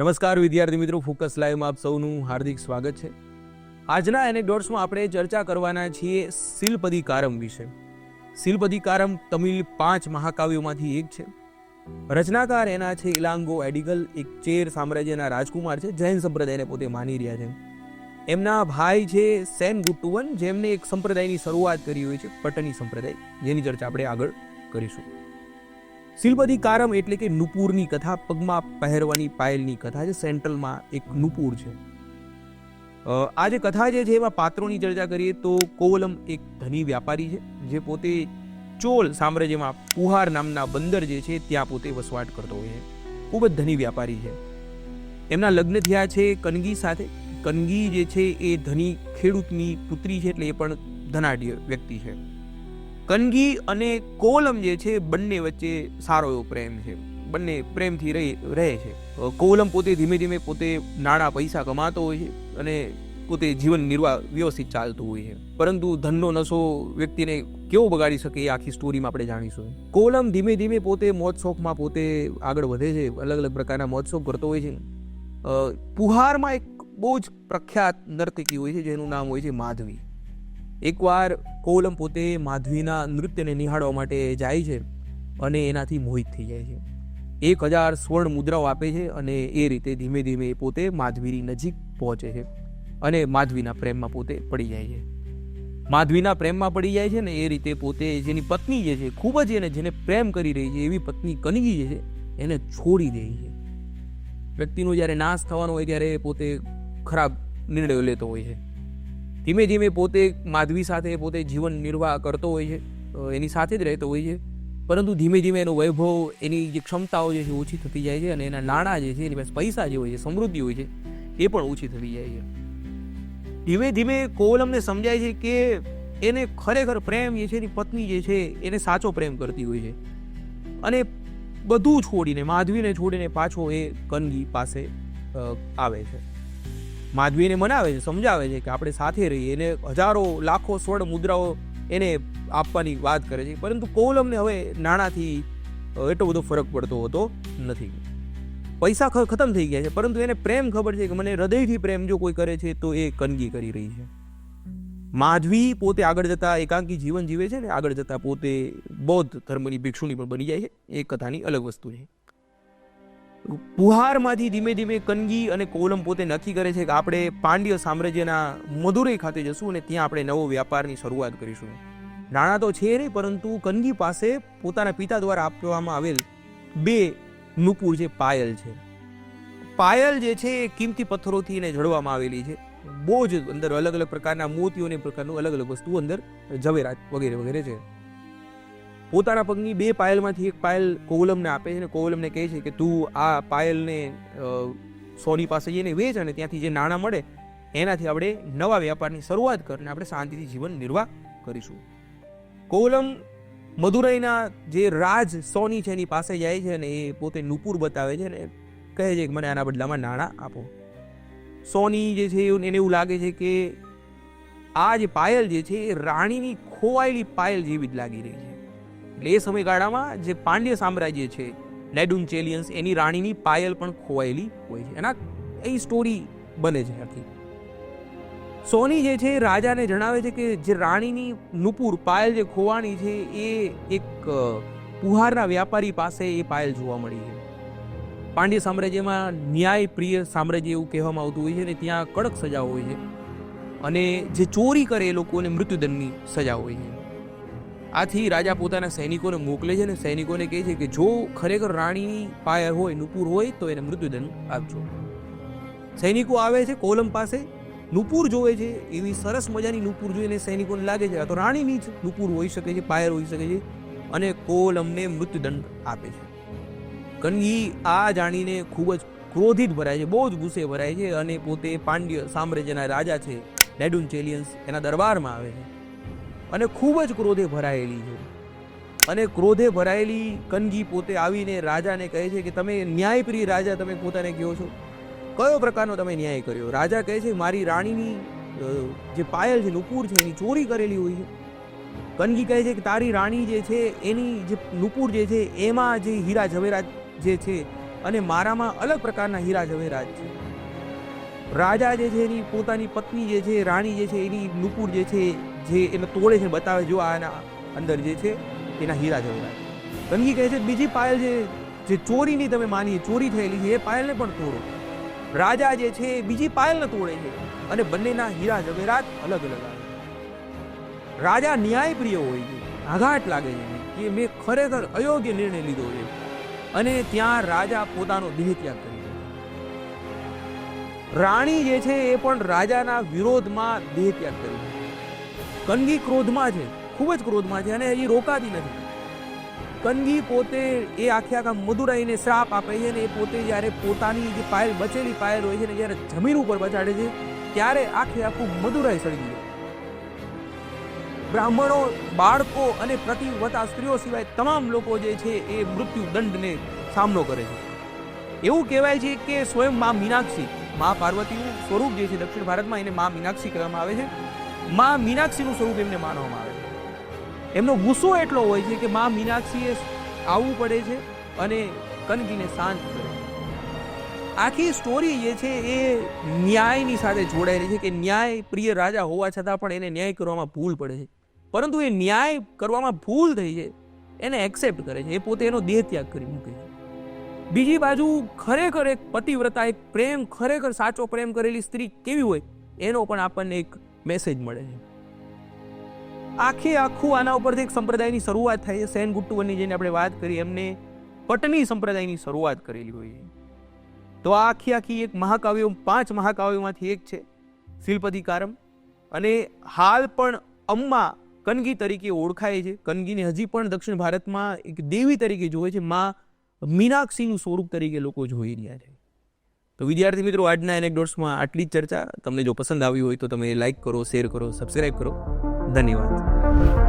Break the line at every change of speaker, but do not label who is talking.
નમસ્કાર વિદ્યાર્થી મિત્રો ફોકસ લાઈવમાં આપ સૌનું હાર્દિક સ્વાગત છે. આજના એનેક્ડોટ્સમાં આપણે ચર્ચા કરવાના છીએ શિલ્પદિકારમ વિશે. શિલ્પદિકારમ તમિલ પાંચ મહાકાવ્યોમાંથી એક છે. રચનાકાર એના છે ઇલાંગો એડિગલ, એક ચેર સામ્રાજ્યના રાજકુમાર છે, જૈન સંપ્રદાયને પોતે માની રહ્યા છે. એમના ભાઈ છે સેન ગુટ્ટુવન, જેમને એક સંપ્રદાયની શરૂઆત કરી હોય છે, પટની સંપ્રદાય. જેની ચર્ચા આપણે આગળ કરીશું. શિલ્પદિકારમ એટલે કે નુપુરની કથા, પગમાં પહેરવાની પાયલની કથા છે સેન્ટ્રલમાં એક નુપુર છે. આ જે કથા જે છે એમાં પાત્રોની ચર્ચા કરીએ તો કોવલમ એક ધની વ્યાપારી છે, જે પોતે ચોલ સામ્રાજ્યમાં પુહાર નામના બંદર જે છે, ત્યાં પોતે વસવાટ કરતો હોય છે. ખૂબ જ ધની વ્યાપારી છે. એમના લગ્ન થયા છે કનગી સાથે. કનગી જે છે, એ ધની ખેડૂતની પુત્રી છે, એટલે એ પણ ધનાઢ્ય વ્યક્તિ છે. કનગી અને કોલમ જે છે, બંને વચ્ચે સારો એવો પ્રેમ છે. બંને પ્રેમથી રહી, રહે છે. કોલમ પોતે ધીમે ધીમે પોતે નાણાં પૈસા કમાતો હોય છે અને પોતે જીવન નિર્વાહ વ્યવસ્થિત ચાલતું હોય છે. પરંતુ ધનનો નશો વ્યક્તિને કેવો બગાડી શકે એ આખી સ્ટોરીમાં આપણે જાણીશું. કોલમ ધીમે ધીમે પોતે મોજ શોખમાં પોતે આગળ વધે છે, અલગ અલગ પ્રકારના મોજ શોખ કરતો હોય છે. પુહારમાં એક બહુ જ પ્રખ્યાત નર્તકી હોય છે, જેનું નામ હોય છે માધવી. એકવાર કોવલમ પોતે માધવીના નૃત્યને નિહાળવા માટે જાય છે અને એનાથી મોહિત થઈ જાય છે. એક હજાર સ્વર્ણ મુદ્રાઓ આપે છે અને એ રીતે ધીમે ધીમે એ પોતે માધવીની નજીક પહોંચે છે અને માધવીના પ્રેમમાં પોતે પડી જાય છે. માધવીના પ્રેમમાં પડી જાય છે ને એ રીતે પોતે જેની પત્ની જે છે ખૂબ જ એને જેને પ્રેમ કરી રહી છે એવી પત્ની કનગી જે છે એને છોડી દે છે. વ્યક્તિનો જ્યારે નાશ થવાનો હોય ત્યારે પોતે ખરાબ નિર્ણયો લેતો હોય છે. ધીમે ધીમે પોતે માધવી સાથે પોતે જીવન નિર્વાહ કરતો હોય છે એની સાથે જ રહેતો હોય છે. પરંતુ ધીમે ધીમે એનો વૈભવ, એની જે ક્ષમતાઓ જે છે ઓછી થતી જાય છે અને એના નાણાં જે છે, એની પાસે પૈસા જે હોય છે, સમૃદ્ધિ હોય છે, એ પણ ઓછી થતી જાય છે. ધીમે ધીમે કોવલમને સમજાય છે કે એને ખરેખર પ્રેમ જે છે, એની પત્ની જે છે, એને સાચો પ્રેમ કરતી હોય છે. અને બધું છોડીને, માધવીને છોડીને પાછો એ કનગી પાસે આવે છે. માધવીને મનાવે છે, સમજાવે છે કે આપણે સાથે રહીએ એને હજારો, લાખો સ્વર્ણ મુદ્રાઓ એને આપવાની વાત કરે છે. પરંતુ કોવલમને હવે નાણાંથી એટલો બધો ફરક પડતો હોતો નથી. પૈસા ખતમ થઈ ગયા છે, પરંતુ એને પ્રેમ ખબર છે કે મને હૃદયથી પ્રેમ જો કોઈ કરે છે તો એ કનગી કરી રહી છે. માધવી પોતે આગળ જતા એકાંકી જીવન જીવે છે ને, આગળ જતા પોતે બૌદ્ધ ધર્મની ભિક્ષુની પણ બની જાય છે. એ કથાની અલગ વસ્તુ છે. પુહારમાંથી ધીમે ધીમે કનગી અને કોલમ પોતે નક્કી કરે છે કે આપણે પાંડ્ય સામ્રાજ્યના મદુરઈ ખાતે જશું અને ત્યાં આપણે નવો વ્યાપારની શરૂઆત કરીશું. નાણાં તો છે નહીં, પરંતુ કનગી પાસે પોતાના પિતા દ્વારા આપવામાં આવેલ બે નુપુર જે પાયલ છે. પાયલ જે છે એ કિંમતી પથ્થરોથી એને જડવામાં આવેલી છે. બહુ જ અંદર અલગ અલગ પ્રકારના મોતીઓને પ્રકારનું અલગ અલગ વસ્તુ અંદર ઝવેરાત વગેરે વગેરે છે. પોતાના પગની બે પાયલમાંથી એક પાયલ કોવલમને આપે છે અને કોવલમને કહે છે કે તું આ પાયલને સોની પાસે જઈને વેચ અને ત્યાંથી જે નાણાં મળે એનાથી આપણે નવા વ્યાપારની શરૂઆત કરીને આપણે શાંતિથી જીવન નિર્વાહ કરીશું. કોવલમ મદુરાઈના જે રાજ સોની છે એની પાસે જાય છે અને એ પોતે નુપુર બતાવે છે અને કહે છે કે મને આના બદલામાં નાણાં આપો. સોની જે છે એને એવું લાગે છે કે આ જે પાયલ જે છે એ રાણીની ખોવાયેલી પાયલ જેવી જ લાગી રહી છે. એટલે એ સમયગાળામાં જે પાંડ્ય સામ્રાજ્ય છે, નેડુન ચેલિયન્સ, એની રાણીની પાયલ પણ ખોવાયેલી હોય છે. એના એ સ્ટોરી બને છે આખી. સોની જે છે રાજાને જણાવે છે કે જે રાણીની નુપુર પાયલ જે ખોવાની છે, એ એક પુહારના વ્યાપારી પાસે એ પાયલ જોવા મળી છે. પાંડ્ય સામ્રાજ્યમાં ન્યાયપ્રિય સામ્રાજ્ય એવું કહેવામાં આવતું હોય છે અને ત્યાં કડક સજા હોય છે. અને જે ચોરી કરે એ લોકોને મૃત્યુદંડની સજા હોય છે. આથી રાજા પોતાના સૈનિકોને મોકલે છે અને સૈનિકોને કહે છે કે જો ખરેખર રાણીની પાયર હોય, નુપુર હોય, તો એને મૃત્યુદંડ આપજો. સૈનિકો આવે છે કોલમ પાસે. નુપુર જોવે છે. એવી સરસ મજાની નુપુર જોઈને સૈનિકોને લાગે છે તો રાણીની જ નુપુર હોઈ શકે છે, પાયર હોઈ શકે છે. અને કોલમને મૃત્યુદંડ આપે છે. કનગી આ જાણીને ખૂબ જ ક્રોધિત ભરાય છે, બહુ જ ગુસ્સે ભરાય છે અને પોતે પાંડ્ય સામ્રાજ્યના રાજા છે નેડુન ચેલિયન્સ એના દરબારમાં આવે છે. અને ખૂબ જ ક્રોધે ભરાયેલી છે. અને ક્રોધે ભરાયેલી કનગી પોતે આવીને રાજાને કહે છે કે તમે ન્યાયપ્રિય રાજા તમે પોતાને કહો છો. કયો પ્રકારનો તમે ન્યાય કર્યો? રાજા કહે છે, મારી રાણીની જે પાયલ છે, નુપુર છે, એની ચોરી કરેલી હોય છે. કનગી કહે છે કે, તારી રાણી જે છે, એની જે નુપુર જે છે, એમાં જે હીરા ઝવેરાત જે છે, અને મારામાં અલગ પ્રકારના હીરા ઝવેરાત છે. રાજા જે છે એની પોતાની પત્ની જે છે, રાણી જે છે, એની નુપુર જે છે, જે એને તોડે છે બતાવે, જો આના અંદર જે છે, એના હીરા જવેરા ગંદકી કહે છે, બીજી પાયલ જે જે ચોરીની તમે માની ચોરી થયેલી છે, એ પાયલને પણ તોડો. રાજા જે છે, એ બીજી પાયલને તોડે છે અને બંનેના હીરા જવેરાત અલગ અલગ આવે. રાજા ન્યાયપ્રિય હોય છે. આઘાત લાગે છે કે મેં ખરેખર અયોગ્ય નિર્ણય લીધો છે. અને ત્યાં રાજા પોતાનો દેહ ત્યાગ કરી દે છે. રાણી જે છે એ પણ રાજાના વિરોધમાં દેહ ત્યાગ કરી છે. કનગી ક્રોધમાં છે, ખૂબ જ ક્રોધમાં છે અને હજી રોકાતી નથી. કનગી પોતે એ આખે આખા મદુરાઈને શ્રાપ આપે છે અને એ પોતે જ્યારે પોતાની જે પાયલ, બચેલી પાયલ હોય છે ને જ્યારે જમીન ઉપર બચાડે છે, ત્યારે આખે આખું મદુરાઈ સળગી જાય. બ્રાહ્મણો, બાળકો અને પ્રતિવતા સ્ત્રીઓ સિવાય તમામ લોકો જે છે એ મૃત્યુ દંડને સામનો કરે છે. એવું કહેવાય છે કે સ્વયં મા મીનાક્ષી મા પાર્વતીનું સ્વરૂપ જે છે દક્ષિણ ભારતમાં એને મા મીનાક્ષી કહેવામાં આવે છે. મા મીનાક્ષીનું સ્વરૂપ એમને માનવામાં આવે છે. એમનો ગુસ્સો એટલો હોય છે કે મા મીનાક્ષીએ આવવું પડે છે અને કનકીને શાંત કરે આખી સ્ટોરી જે છે એ ન્યાયની સાથે જોડાયેલી છે કે ન્યાય પ્રિય રાજા હોવા છતાં પણ એને ન્યાય કરવામાં ભૂલ પડે છે. પરંતુ એ ન્યાય કરવામાં ભૂલ થઈ છે. એને એક્સેપ્ટ કરે છે. એ પોતે એનો દેહ ત્યાગ કરી મૂકે છે. બીજી બાજુ ખરેખર એક પતિવ્રતા, એક પ્રેમ, ખરેખર સાચો પ્રેમ કરેલી સ્ત્રી કેવી હોય, એનો પણ આપણને એક મેસેજ મળે છે. આખે આખું આના ઉપરથી એક સંપ્રદાયની શરૂઆત થાય છે. સેન ગુટ્ટુવનની જેને આપણે વાત કરી, એમને પટની સંપ્રદાયની શરૂઆત કરેલી હોય છે. તો આ આખી આખી એક મહાકાવ્યો, પાંચ મહાકાવ્યોમાંથી એક છે શિલ્પધિકારમ અને હાલ પણ અમ્મા કનગી તરીકે ઓળખાય છે. કનગીને હજી પણ દક્ષિણ ભારતમાં એક દેવી તરીકે જોવે છે. માં મીનાક્ષીનું સ્વરૂપ તરીકે લોકો જોઈ રહ્યા છે. તો વિદ્યાર્થી મિત્રો, આજના એનેક્ડોટ્સમાં આટલી જ ચર્ચા. તમને જો પસંદ આવી હોય તો તમે લાઈક કરો શેર કરો સબસ્ક્રાઈબ કરો. ધન્યવાદ.